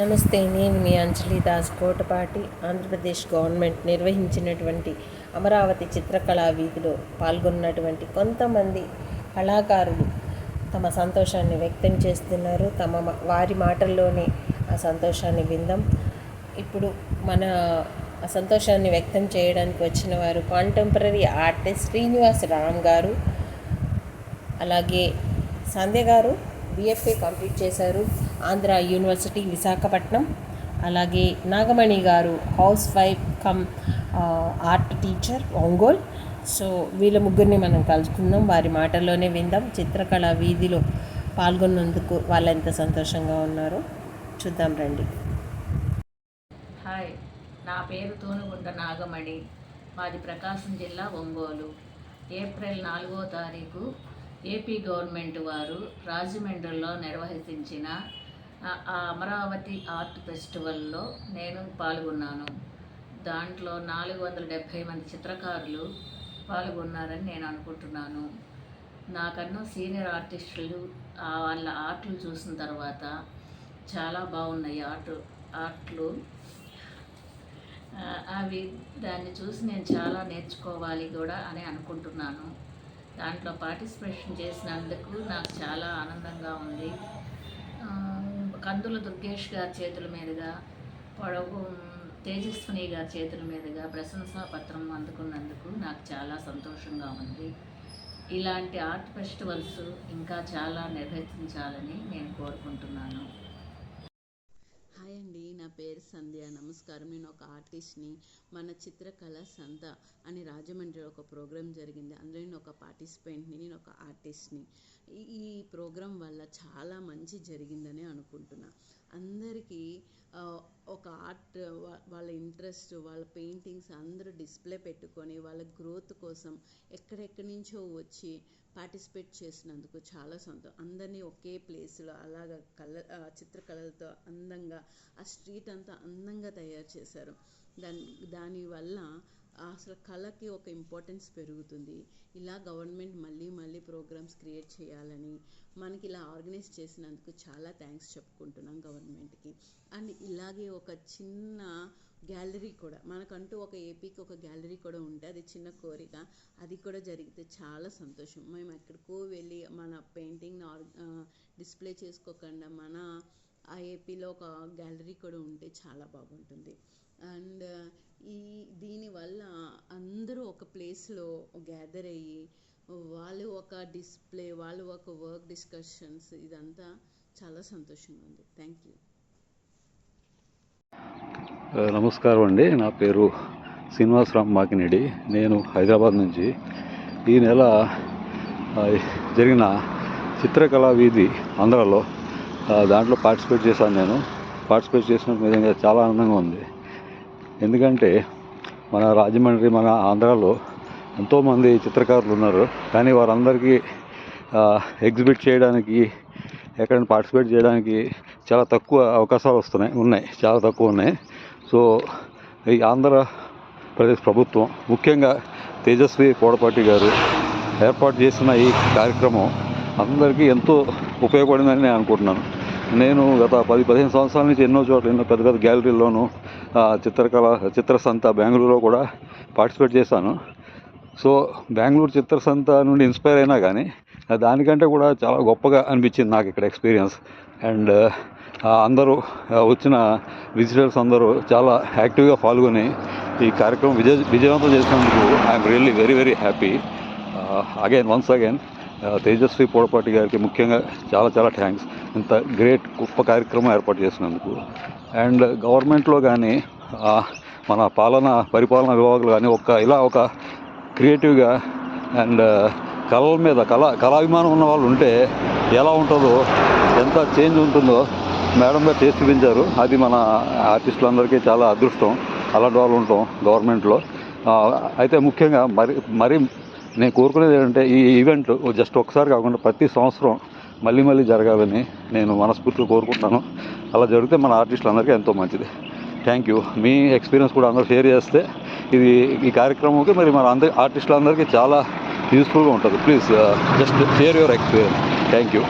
నమస్తే నేను మీ అంజలి దాస్ కోటపాటి. ఆంధ్రప్రదేశ్ గవర్నమెంట్ నిర్వహించినటువంటి అమరావతి చిత్రకళా వీధిలో పాల్గొన్నటువంటి కొంతమంది కళాకారులు తమ సంతోషాన్ని వ్యక్తం చేస్తున్నారు. తమ వారి మాటల్లోనే ఆ సంతోషాన్ని విందాం. ఇప్పుడు మన ఆ సంతోషాన్ని వ్యక్తం చేయడానికి వచ్చిన వారు కాంటెంపరీ ఆర్టిస్ట్ శ్రీనివాస్ రామ్ గారు. అలాగే సంధ్య గారు బిఎఫ్ఏ కంప్లీట్ చేశారు. ఆంధ్ర యూనివర్సిటీ విశాఖపట్నం. అలాగే Nagamani garu house wife cum art teacher Ongole. So వీళ్ళ ముగ్గురిని మనం కలుసుకుందాం. వారి మాటల్లోనే విందాం. చిత్రకళ వీధిలో పాల్గొన్నందుకు వాళ్ళు ఎంత సంతోషంగా ఉన్నారో చూద్దాం రండి. హాయ్ నా పేరు తూనుగుంట నాగమణి. మాది ప్రకాశం జిల్లా ఒంగోలు. ఏప్రిల్ నాలుగో తారీఖు ఏపీ గవర్నమెంట్ వారు రాజమండ్రిలో నిర్వహించిన ఆ అమరావతి ఆర్ట్ ఫెస్టివల్లో నేను పాల్గొన్నాను. దాంట్లో నాలుగు వందల డెబ్భై మంది చిత్రకారులు పాల్గొన్నారని నేను అనుకుంటున్నాను. నాకన్నా సీనియర్ ఆర్టిస్టులు వాళ్ళ ఆర్ట్లు చూసిన తర్వాత చాలా బాగున్నాయి ఆర్ట్ ఆర్ట్లు. అవి దాన్ని చూసి నేను చాలా నేర్చుకోవాలి కూడా అని అనుకుంటున్నాను. దాంట్లో పార్టిసిపేషన్ చేసినందుకు నాకు చాలా ఆనందంగా ఉంది. కందుల దుర్గేష్ గారి చేతుల మీదుగా పొడవు తేజస్విని గారి చేతుల మీదుగా ప్రశంసా పత్రం అందుకున్నందుకు నాకు చాలా సంతోషంగా ఉంది. ఇలాంటి ఆర్ట్ ఫెస్టివల్స్ ఇంకా చాలా నిర్వహించాలని నేను కోరుకుంటున్నాను. పేరు సంధ్య. నమస్కారం. నేను ఒక ఆర్టిస్ట్ని. మన చిత్రకళ సంత అని రాజమండ్రిలో ఒక ప్రోగ్రాం జరిగింది. అందులో నేను ఒక పార్టిసిపెంట్ని నేను ఒక ఆర్టిస్ట్ని. ఈ ఈ ప్రోగ్రాం వల్ల చాలా మంచి జరిగిందని అనుకుంటున్నా. అందరికీ ఒక ఆర్ట్ వాళ్ళ ఇంట్రెస్ట్ వాళ్ళ పెయింటింగ్స్ అందరూ డిస్ప్లే పెట్టుకొని వాళ్ళ గ్రోత్ కోసం ఎక్కడెక్కడి నుంచో వచ్చి పార్టిసిపేట్ చేసినందుకు చాలా సంతోషం. అందరినీ ఒకే ప్లేస్లో అలాగ కళ చిత్రకళలతో అందంగా ఆ స్ట్రీట్ అంతా అందంగా తయారు చేశారు. దాని దానివల్ల అసలు కళకి ఒక ఇంపార్టెన్స్ పెరుగుతుంది. ఇలా గవర్నమెంట్ మళ్ళీ మళ్ళీ ప్రోగ్రామ్స్ క్రియేట్ చేయాలని మనకి ఇలా ఆర్గనైజ్ చేసినందుకు చాలా థ్యాంక్స్ చెప్పుకుంటున్నాం గవర్నమెంట్కి అండ్ ఇలాగే ఒక చిన్న గ్యాలరీ కూడా మనకంటూ ఒక ఏపీకి ఒక గ్యాలరీ కూడా ఉంటే అది చిన్న కోరిక అది కూడా జరిగితే చాలా సంతోషం. మేము ఎక్కడికో వెళ్ళి మన పెయింటింగ్ని డిస్ప్లే చేసుకోకుండా మన ఆ ఏపీలో ఒక గ్యాలరీ కూడా ఉంటే చాలా బాగుంటుంది. అండ్ ఈ దీనివల్ల అందరూ ఒక ప్లేస్లో గ్యాదర్ అయ్యి వాళ్ళు ఒక డిస్ప్లే వాళ్ళు ఒక వర్క్ డిస్కషన్స్ ఇదంతా చాలా సంతోషంగా ఉంది. Thank you. నమస్కారం అండి. నా పేరు శ్రీనివాసరామ్ మాకినేడి. నేను హైదరాబాద్ నుంచి. ఈ నెల జరిగిన చిత్రకళా వీధి ఆంధ్రాలో దాంట్లో పార్టిసిపేట్ చేశాను నేను. పార్టిసిపేట్ చేసిన నిజంగా చాలా ఆనందంగా ఉంది. ఎందుకంటే మన రాజమండ్రి మన ఆంధ్రాలో ఎంతోమంది చిత్రకారులు ఉన్నారు. కానీ వారందరికీ ఎగ్జిబిట్ చేయడానికి ఎక్కడైనా పార్టిసిపేట్ చేయడానికి చాలా తక్కువ అవకాశాలు వస్తున్నాయి ఉన్నాయి. చాలా తక్కువ ఉన్నాయి. సో ఈ ఆంధ్రప్రదేశ్ ప్రభుత్వం ముఖ్యంగా తేజస్వి కోడపాటి గారు ఏర్పాటు చేసిన ఈ కార్యక్రమం అందరికీ ఎంతో ఉపయోగపడిందని నేను అనుకుంటున్నాను. నేను గత పది పదిహేను సంవత్సరాల నుంచి ఎన్నో చోట్ల ఎన్నో పెద్ద పెద్ద గ్యాలరీల్లోనూ చిత్రకళ చిత్రసంత బెంగళూరులో కూడా పార్టిసిపేట్ చేశాను. సో బెంగళూరు చిత్రసంత నుండి ఇన్స్పైర్ అయినా కానీ దానికంటే కూడా చాలా గొప్పగా అనిపించింది నాకు ఇక్కడ ఎక్స్పీరియన్స్. అండ్ అందరూ వచ్చిన విజిటర్స్ అందరూ చాలా యాక్టివ్గా పాల్గొని ఈ కార్యక్రమం విజయ విజయవంతం చేసినందుకు I'm really very very happy. Again once again Tejaswi Podapati గారికి ముఖ్యంగా చాలా చాలా థ్యాంక్స్ ఇంత గ్రేట్ గొప్ప కార్యక్రమం ఏర్పాటు చేసినందుకు. అండ్ గవర్నమెంట్లో కానీ మన పాలన పరిపాలన విభాగాలు కానీ ఒక ఇలా ఒక క్రియేటివ్గా అండ్ కళల మీద కళ కళాభిమానం ఉన్న వాళ్ళు ఉంటే ఎలా ఉంటుందో ఎంత చేంజ్ ఉంటుందో మేడం గారు చేసి చూపించారు. అది మన ఆర్టిస్టులందరికీ చాలా అదృష్టం. అలాంటి వాళ్ళు ఉంటాం గవర్నమెంట్లో అయితే ముఖ్యంగా మరి మరి నేను కోరుకునేది ఏంటంటే ఈ ఈవెంట్ జస్ట్ ఒకసారి కాకుండా ప్రతి సంవత్సరం మళ్ళీ మళ్ళీ జరగాలని నేను మనస్ఫూర్తిగా కోరుకుంటున్నాను అలా జరిగితే మన ఆర్టిస్టులందరికీ ఎంతో మంచిది. థ్యాంక్ యూ మీ ఎక్స్పీరియన్స్ కూడా అందరూ షేర్ చేస్తే ఇది ఈ కార్యక్రమంకి మరి మన అందరి ఆర్టిస్టులందరికీ చాలా యూస్ఫుల్గా ఉంటుంది. Please just share your experience thank you